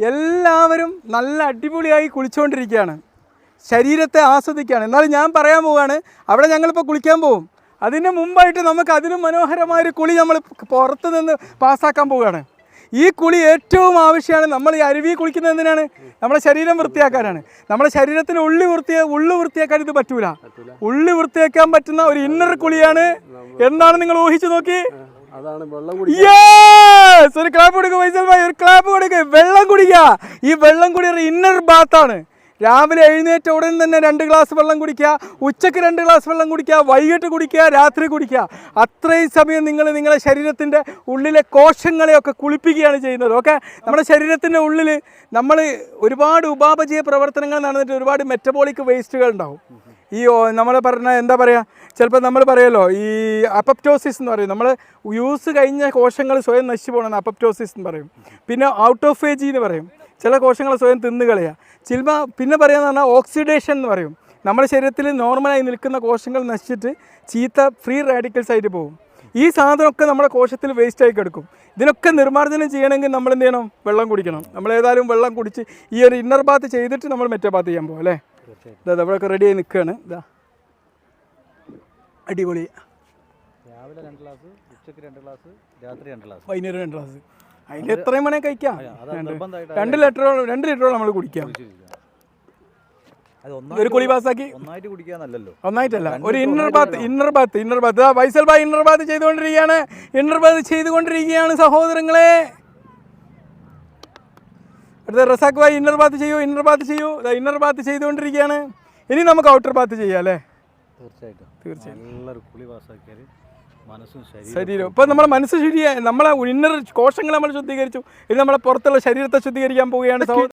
എല്ലാവരും നല്ല അടിപൊളിയായി കുളിച്ചുകൊണ്ടിരിക്കുകയാണ് ശരീരത്തെ ആസ്വദിക്കുകയാണ്. എന്നാലും ഞാൻ പറയാൻ പോവുകയാണ് അവിടെ ഞങ്ങളിപ്പോൾ കുളിക്കാൻ പോകും അതിന് മുമ്പായിട്ട് നമുക്ക് അതിനും മനോഹരമായൊരു കുളി നമ്മൾ പുറത്ത് നിന്ന് പാസ്സാക്കാൻ പോവുകയാണ്. ഈ കുളി ഏറ്റവും ആവശ്യമാണ്. നമ്മൾ ഈ അരുവി കുളിക്കുന്നത് എന്തിനാണ്? നമ്മുടെ ശരീരം വൃത്തിയാക്കാനാണ്. നമ്മുടെ ശരീരത്തിന് ഉള്ളി വൃത്തിയാ ഉള്ളു വൃത്തിയാക്കാൻ ഇത് പറ്റൂല. ഉള്ളി വൃത്തിയാക്കാൻ പറ്റുന്ന ഒരു ഇന്നർ കുളിയാണ്. എന്താണ് നിങ്ങൾ ഊഹിച്ചു നോക്കി? അതാണ് വെള്ളം! ഒരു ക്ലാപ്പ് കൊടുക്കുക ഫൈസൽ ഭായ് ഒരു ക്ലാപ്പ് കൊടുക്കുക വെള്ളം കുടിക്കുക ഈ വെള്ളം കുടി ഒരു ഇന്നർ ബാത്താണ് രാവിലെ എഴുന്നേറ്റ ഉടൻ തന്നെ രണ്ട് ഗ്ലാസ് വെള്ളം കുടിക്കുക ഉച്ചയ്ക്ക് രണ്ട് ഗ്ലാസ് വെള്ളം കുടിക്കുക വൈകിട്ട് കുടിക്കുക രാത്രി കുടിക്കുക അത്രയും സമയം നിങ്ങൾ നിങ്ങളുടെ ശരീരത്തിന്റെ ഉള്ളിലെ കോശങ്ങളെയൊക്കെ കുളിപ്പിക്കുകയാണ് ചെയ്യുന്നത്. ഓക്കെ നമ്മുടെ ശരീരത്തിന്റെ ഉള്ളിൽ നമ്മൾ ഒരുപാട് ഉപാപചയ പ്രവർത്തനങ്ങൾ നടന്നിട്ട് ഒരുപാട് മെറ്റബോളിക് വേസ്റ്റുകൾ ഉണ്ടാവും. ഈ നമ്മൾ പറഞ്ഞ എന്താ പറയുക ചിലപ്പോൾ നമ്മൾ പറയുമല്ലോ ഈ അപ്പപ്റ്റോസിസ് എന്ന് പറയും. നമ്മൾ യൂസ് കഴിഞ്ഞ കോശങ്ങൾ സ്വയം നശിച്ചു പോകണമെന്ന് അപ്പപ്റ്റോസിസ് എന്ന് പറയും. പിന്നെ ഔട്ട് ഓഫ് ഏജ് എന്ന് പറയും. ചില കോശങ്ങൾ സ്വയം തിന്നു കളയുക ചിലപ്പോൾ പിന്നെ പറയുന്നത് പറഞ്ഞാൽ ഓക്സിഡേഷൻ എന്ന് പറയും. നമ്മുടെ ശരീരത്തിൽ നോർമലായി നിൽക്കുന്ന കോശങ്ങൾ നശിച്ചിട്ട് ചീത്ത ഫ്രീ റാഡിക്കൽസ് ആയിട്ട് പോകും. ഈ സാധനമൊക്കെ നമ്മുടെ കോശത്തിൽ വേസ്റ്റ് ആയി കിടക്കും. ഇതിനൊക്കെ നിർമ്മാർജനം ചെയ്യണമെങ്കിൽ നമ്മൾ എന്ത് ചെയ്യണം? വെള്ളം കുടിക്കണം. നമ്മൾ ഏതായാലും വെള്ളം കുടിച്ച് ഈ ഒരു ഇന്നർ ബാത്ത് ചെയ്തിട്ട് നമ്മൾ മെറ്റേ ബാത്ത് ചെയ്യാൻ പോകും അല്ലേ? ഇതാ ഇവിടെയൊക്കെ റെഡി ആയി നിൽക്കുകയാണ് ഇതാ അടിപൊളി. രാവിലെ രണ്ട് ഗ്ലാസ് ഉച്ചയ്ക്ക് രണ്ട് ഗ്ലാസ് രാത്രി രണ്ട് ഗ്ലാസ് വൈകുന്നേരം രണ്ട് ഗ്ലാസ് അതിന് എത്രയും വേണേൽ കഴിക്കാം. രണ്ട് ലിറ്റർ രണ്ട് ലിറ്ററോളം രണ്ട് ലിറ്ററോളം നമ്മൾ കുടിക്കാം. ഒരു കുളി പാസ്സാക്കി. ഒന്നായിട്ട് കുടിക്കാന്നല്ലല്ലോ. ഒന്നായിട്ടല്ല ഒരു inner bath inner bath inner bath ആ വൈസൽ ബായ് ഇന്നർ ബാത്ത് ചെയ്തുകൊണ്ടിരിക്കുകയാണ്. ഇന്നർ ബാത്ത് ചെയ്തുകൊണ്ടിരിക്കുകയാണ് സഹോദരങ്ങളെ. അടുത്ത റസാഖ് ഭായ് ഇന്നർ ബാത്ത് ചെയ്യൂ ഇന്നർ ബാത്ത് ചെയ്യൂ. ഇന്നർ ബാത്ത് ചെയ്തുകൊണ്ടിരിക്കുകയാണ്. ഇനി നമുക്ക് ഔട്ടർ ബാത്ത് ചെയ്യാം അല്ലേ? തീർച്ചയായിട്ടും. തീർച്ചയായിട്ടും ശരീരം ഇപ്പം നമ്മളെ മനസ്സ് ശരിയായി നമ്മളെ ഇന്നർ കോശങ്ങളെ നമ്മൾ ശുദ്ധീകരിച്ചു. ഇനി നമ്മളെ പുറത്തുള്ള ശരീരത്തെ ശുദ്ധീകരിക്കാൻ പോവുകയാണ്